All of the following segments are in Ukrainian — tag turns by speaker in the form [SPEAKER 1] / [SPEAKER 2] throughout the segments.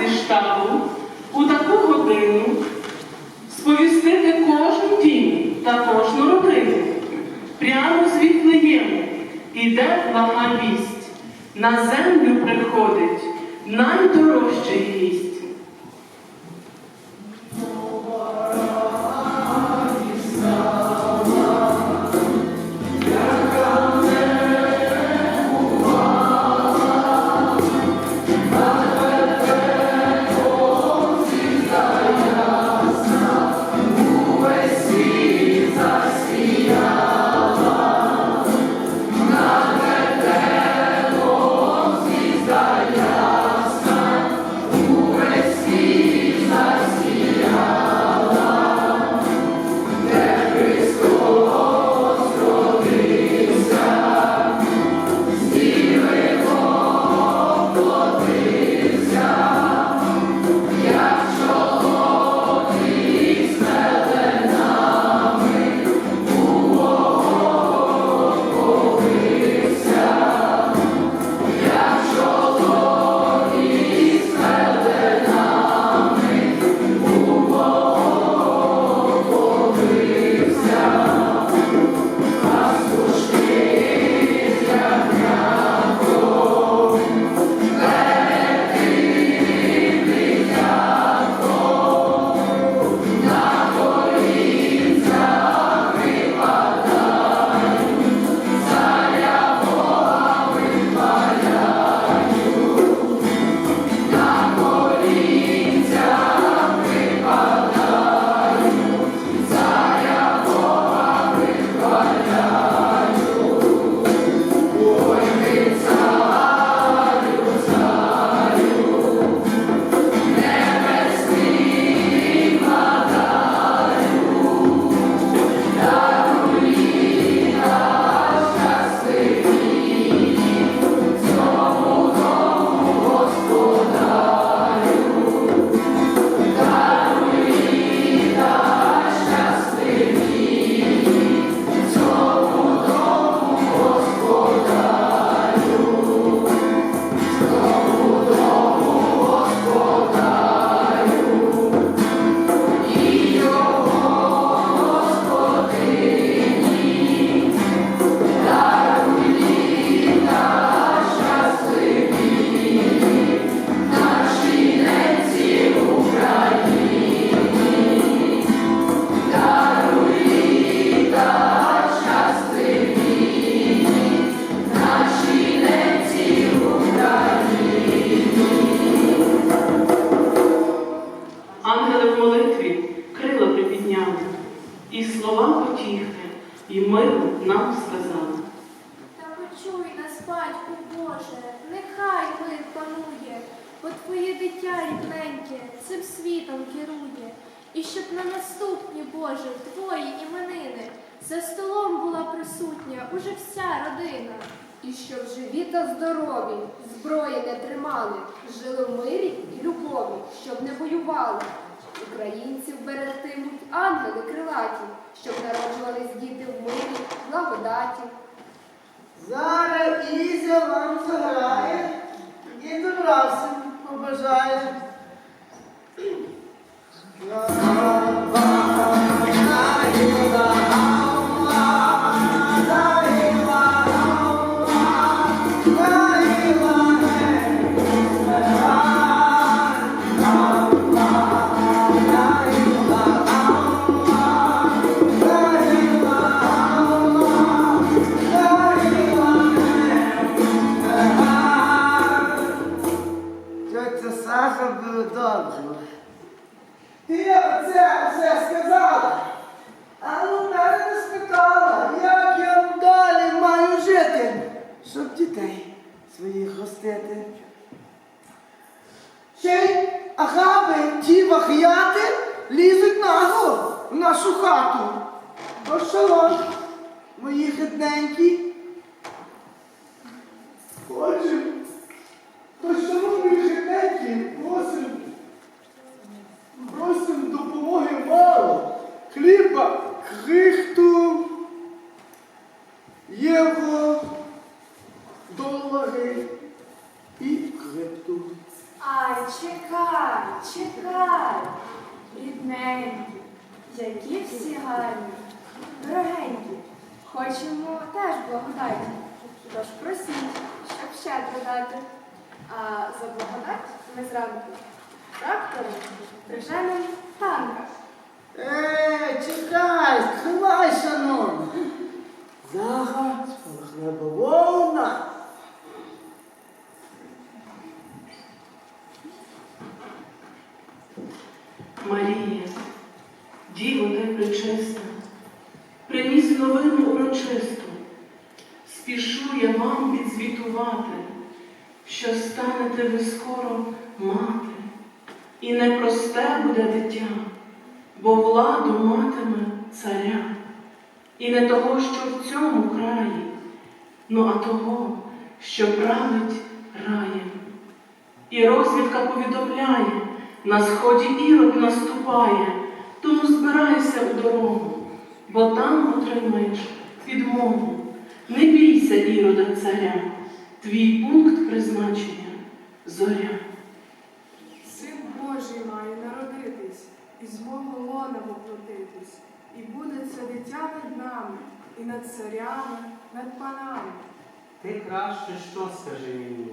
[SPEAKER 1] зі штабу у таку годину сповістити кожен дім та кожну родину. Прямо з Віфлеєму іде блага вість, на землю приходить найдорожчий гість.
[SPEAKER 2] Присутня уже вся родина.
[SPEAKER 3] І щоб живі та здорові, зброї не тримали, жили в мирі і любові, щоб не воювали. Українців берегтимуть ангели крилаті, щоб народжувались діти в мирі, благодаті.
[SPEAKER 4] Зараз Ізя вам заграє і добра всім побажає. Мої хитненькі. Отже, то шановні хитненькі, просим, просим допомоги мало. Хліба, крихту, євро, долари.
[SPEAKER 2] чекай, чекай, рідненькі, які всі гарні, дорогенькі, хочемо теж благодаті. Тож просіть, щоб щедро дати. А за благодать ми зранку трактором приженемо танка.
[SPEAKER 4] Е, чекай, стривай, шановна. Зараз хлебоволна.
[SPEAKER 1] Марія, Діво ти пречиста, приніс новину урочисту. Спішу я вам відзвітувати, що станете ви скоро мати, і непросте буде дитя, бо владу матиме царя, і не того, що в цьому краї, ну а того, що править раєм. І розвідка повідомляє, на сході ірод наступає, тому збирайся у дорогу, бо там отримаєш підмогу. Не бійся, ірода царя, твій пункт призначення зоря.
[SPEAKER 5] Божий має народитись, і з мого лона воплотитись, і буде це дитя над нами, і над царями, над панами.
[SPEAKER 6] Ти краще що скажи мені?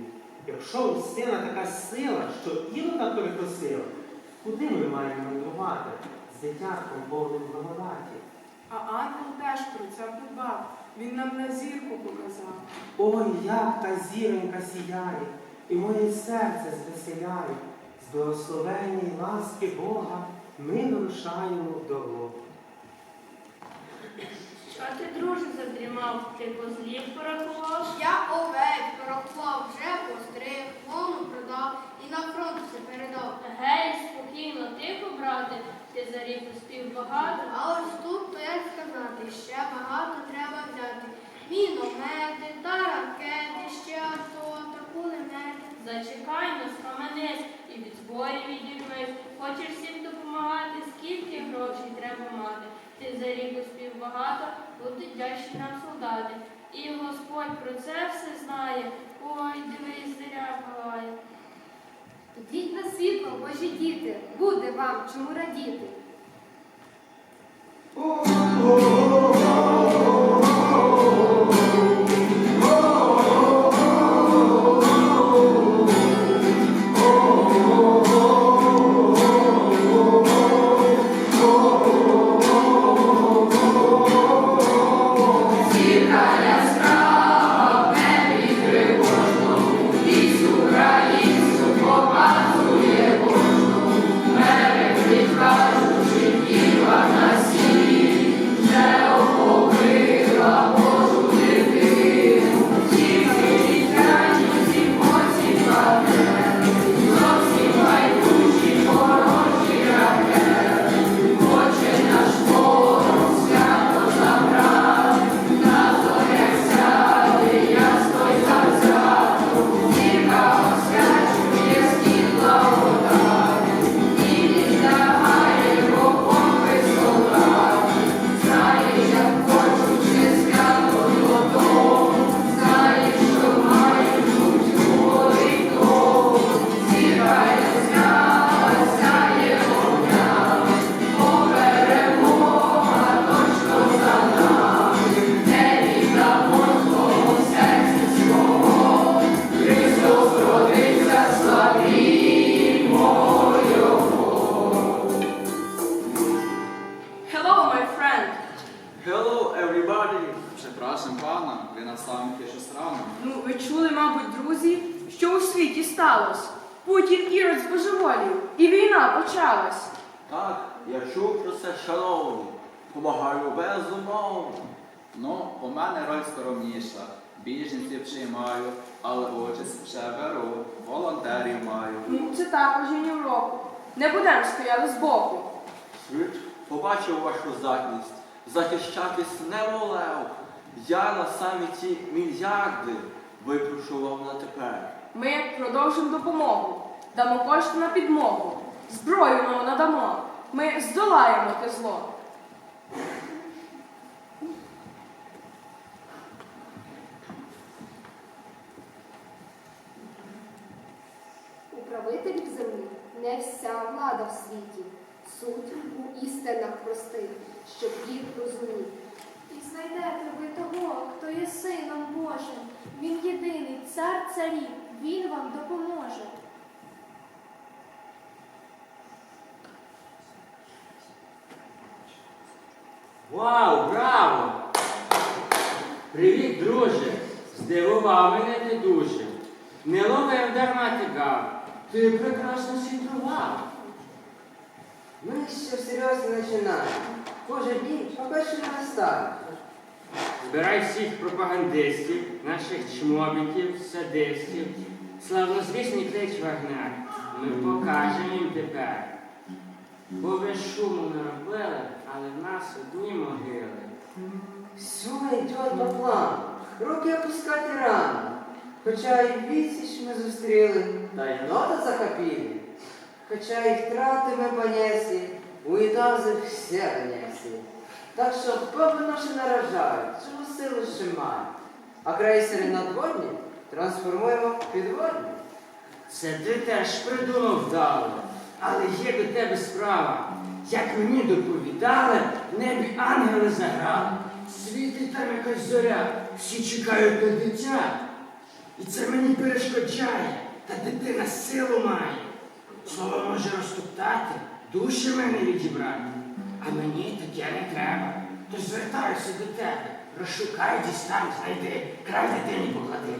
[SPEAKER 6] Якщо у сина така сила, що інота перекосила, куди ми маємо мандрувати з дитятком повним благодаті?
[SPEAKER 5] А ангел теж про це подбав. Він нам на зірку показав.
[SPEAKER 6] Ой, як та зіронька сіяє, і моє серце звеселяє. Й ласки Бога ми вирушаємо в дорогу.
[SPEAKER 7] Що ти, друже, задрімав? Ти козлів порахував?
[SPEAKER 8] Я овець порахував, вже постриг, лону продав і на фронт все передав.
[SPEAKER 7] Гей, спокійно, тихо, брате, ти за рік успів багато.
[SPEAKER 8] А ось тут, то як сказати, ще багато треба взяти. Міномети та ракети, ще то та кулемети.
[SPEAKER 7] Зачекай, не схаменись і від зборів відірвись. Хочеш всім допомагати, скільки грошей треба мати. Ти за рік успів багато, будуть вдячні нам солдати. І Господь про це все знає. Ой, дивись, заря палає.
[SPEAKER 3] Ідіть на світло, божі діти, буде вам чому радіти.
[SPEAKER 5] Путін ірод збожеволів, і війна почалась.
[SPEAKER 9] Так, я чув про це, шановні. Помагаю безумовно.
[SPEAKER 10] Ну, у мене роль скромніша. Біженців приймаю, але участь ще беру. Волонтерів маю.
[SPEAKER 5] Ну, це також і в року. Не будемо стояли збоку.
[SPEAKER 9] Світ побачив вашу здатність захищатись немолев. Я на саміті мільярди випрошу вам на тепер.
[SPEAKER 5] Ми продовжимо допомогу, дамо кошти на підмогу, зброю нам надамо. Ми здолаємо те зло.
[SPEAKER 3] Управитель правителів земних не вся влада в світі. Суть у істинах простих, щоб їх розуміти.
[SPEAKER 2] І знайдете ви того, хто є сином Божим. Він єдиний цар царів, він вам допоможе.
[SPEAKER 11] Вау, браво! Привіт, друже! Здивував мене ти дуже. Не ловив дарма ти гав. Ти прекрасно світрував.
[SPEAKER 12] Ми ще всерйоз не починаємо. Кожен день не настане.
[SPEAKER 11] Збирай всіх пропагандистів, наших чмобіків, садистів. Славнозвісний клич Вагнер. Ми покажемо їм тепер. Бо ви шуму наробили, але в нас одні могили.
[SPEAKER 12] Все йде по плану. Руки опускати рано. Хоча і відсіч ми зустріли, та єнота захопили. Хоча і втрати ми понесли, унітази все винесли. Так що баби наші наражають, чому сили ще мають. А крейсери надводні трансформуємо в підводні.
[SPEAKER 11] Це ти теж придумав вдало. Але є до тебе справа. Як мені доповідали, в небі ангели заграли. Світить там якась зоря, всі чекають на дитя. І це мені перешкоджає, та дитина силу має. Слово може розтоптати, душі мене відібрати. А мені таке не треба. Тож звертаюся до тебе. Розшукай, дістань, знайди, край дитині поклади.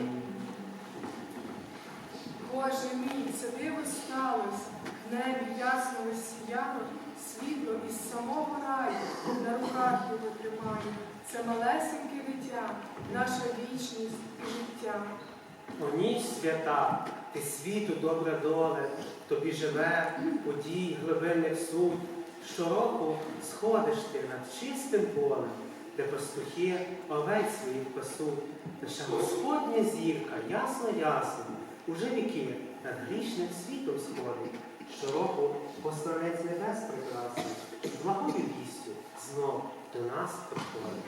[SPEAKER 5] Боже мій, це диво сталося. Небі ясно сіяло, світло із самого раю, на руках його тримаю. Це малесеньке дитя, наша вічність і життя.
[SPEAKER 6] О ніч свята, ти світу добра доле, тобі живе подій глибинних суть. Щороку сходиш ти над чистим полем, де пастухи овець своїх пасуть. Лише Господня зірка, ясно, ясно, уже віки над грішним світом сходить. Щороку постарець небес прекрасний, з благою вістю знов до нас приходить.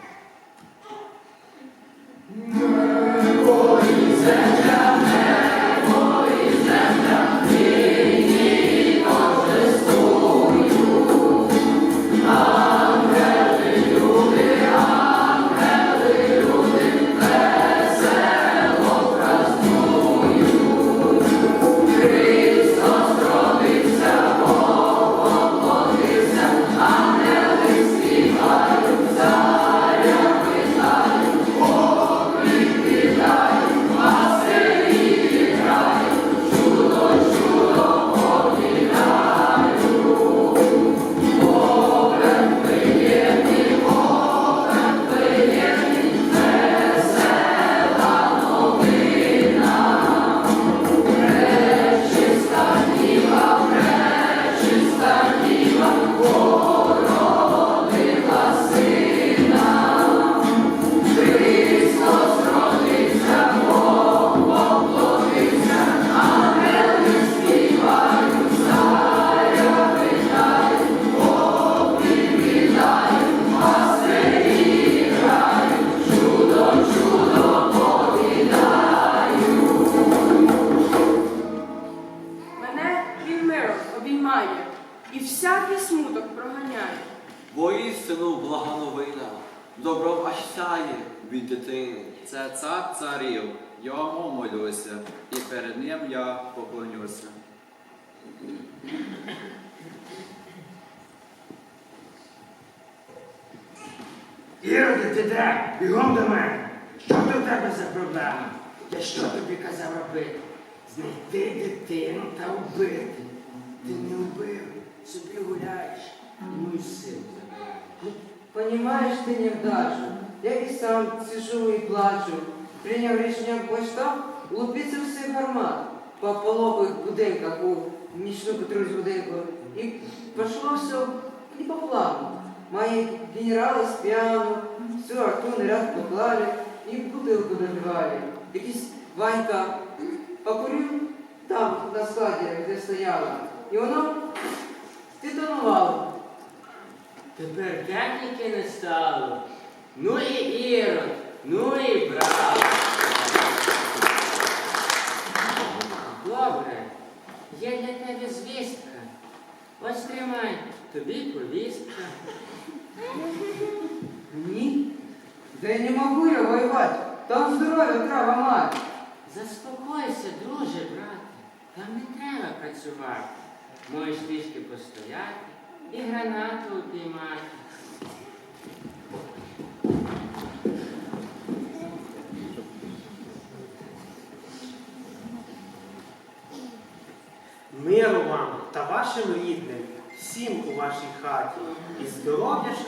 [SPEAKER 9] Добром від дитини.
[SPEAKER 10] Це цар царів, йому молюся, і перед ним я поклонюся.
[SPEAKER 11] Іроди, ти де? Бігом до мене. Що до тебе за проблема? Я що тобі казав робити? Знайти дитину та вбити. Ти не вбив, собі гуляєш, і мою силу забираєш.
[SPEAKER 12] Понимаешь ты невдачу. Я и сам сижу и плачу. Приняв рішення почта лупиться всіх гармат по пологових будинках у нічну котрусь будинку. І пішло все не по плану. Мої генерали з п'яну, всю арту ряд поклали і бутилку наливали. Якийсь Ванька покурив там на складі, де стояла. І воно детонувало.
[SPEAKER 11] Тепер техніки не стало. Ну і Ірод, ну і брат. Добре, є для
[SPEAKER 12] тебе
[SPEAKER 11] звістка. Ось тримай, тобі повістка.
[SPEAKER 12] Ні. Да я не могу я воювати, Там здоров'я треба мати.
[SPEAKER 11] Заспокойся, друже, брате. Там не треба працювати. Можеш трішки постояти і гранату упіймати.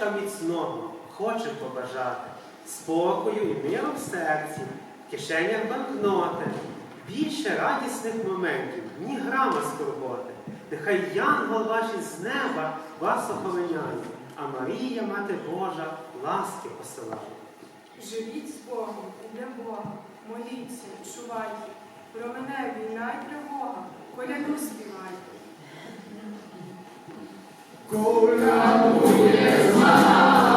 [SPEAKER 6] Здоров'ячка міцного хочемо побажати, спокою і миру в серці, в кишенях банкноти, більше радісних моментів, ні грама скорботи. Нехай янгол ваші з неба вас охороняє, а Марія, Мати Божа, ласки посилає.
[SPEAKER 5] Живіть з Богом для Бога, моліться, чувайте. Про мене війна й тривога, коляду співайте.
[SPEAKER 13] Колядує з нами.